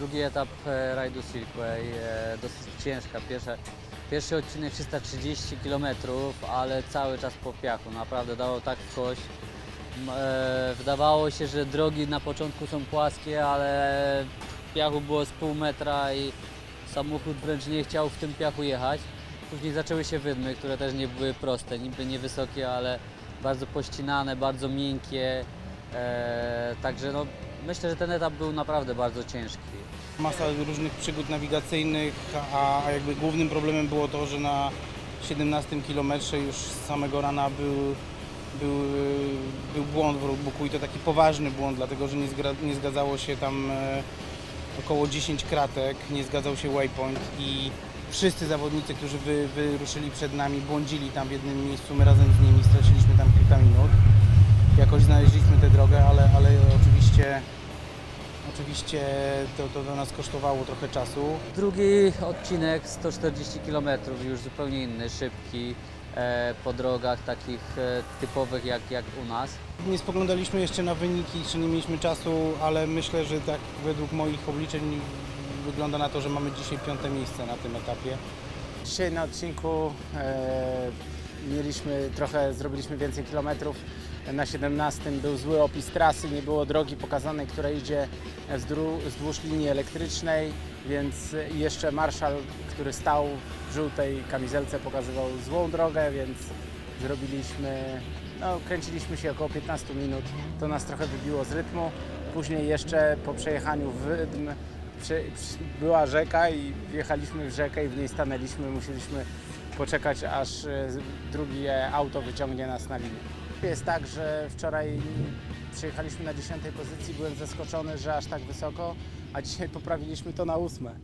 Drugi etap e, rajdu Silkway, e, dosyć ciężka. Pierwsza, pierwszy odcinek 330 km, ale cały czas po piachu. Naprawdę dało tak w kość. E, wydawało się, że drogi na początku są płaskie, ale piachu było z pół metra i samochód wręcz nie chciał w tym piachu jechać. Później zaczęły się wydmy, które też nie były proste, niby niewysokie, ale bardzo pościnane, bardzo miękkie. E, także no, myślę, że ten etap był naprawdę bardzo ciężki. Masa różnych przygód nawigacyjnych, a jakby głównym problemem było to, że na 17 kilometrze już z samego rana był, był, był błąd w roadbooku i to taki poważny błąd, dlatego że nie, zgra, nie zgadzało się tam e, około 10 kratek, nie zgadzał się waypoint i wszyscy zawodnicy, którzy wy, wyruszyli przed nami, błądzili tam w jednym miejscu, my razem z nimi straciliśmy tam kilka minut. Jakoś znaleźliśmy tę drogę, ale, ale oczywiście Oczywiście to, to, to nas kosztowało trochę czasu. Drugi odcinek 140 km, już zupełnie inny, szybki, e, po drogach takich e, typowych jak, jak u nas. Nie spoglądaliśmy jeszcze na wyniki, jeszcze nie mieliśmy czasu, ale myślę, że tak według moich obliczeń wygląda na to, że mamy dzisiaj piąte miejsce na tym etapie. Dzisiaj na odcinku e, mieliśmy trochę, zrobiliśmy więcej kilometrów. Na 17 był zły opis trasy, nie było drogi pokazanej, która idzie wzdłuż linii elektrycznej, więc jeszcze marszał, który stał w żółtej kamizelce pokazywał złą drogę, więc zrobiliśmy, no kręciliśmy się około 15 minut, to nas trochę wybiło z rytmu. Później jeszcze po przejechaniu Wydm była rzeka i wjechaliśmy w rzekę i w niej stanęliśmy. Musieliśmy poczekać, aż e, drugie auto wyciągnie nas na linię. Jest tak, że wczoraj przyjechaliśmy na 10 pozycji, byłem zaskoczony, że aż tak wysoko, a dzisiaj poprawiliśmy to na ósme.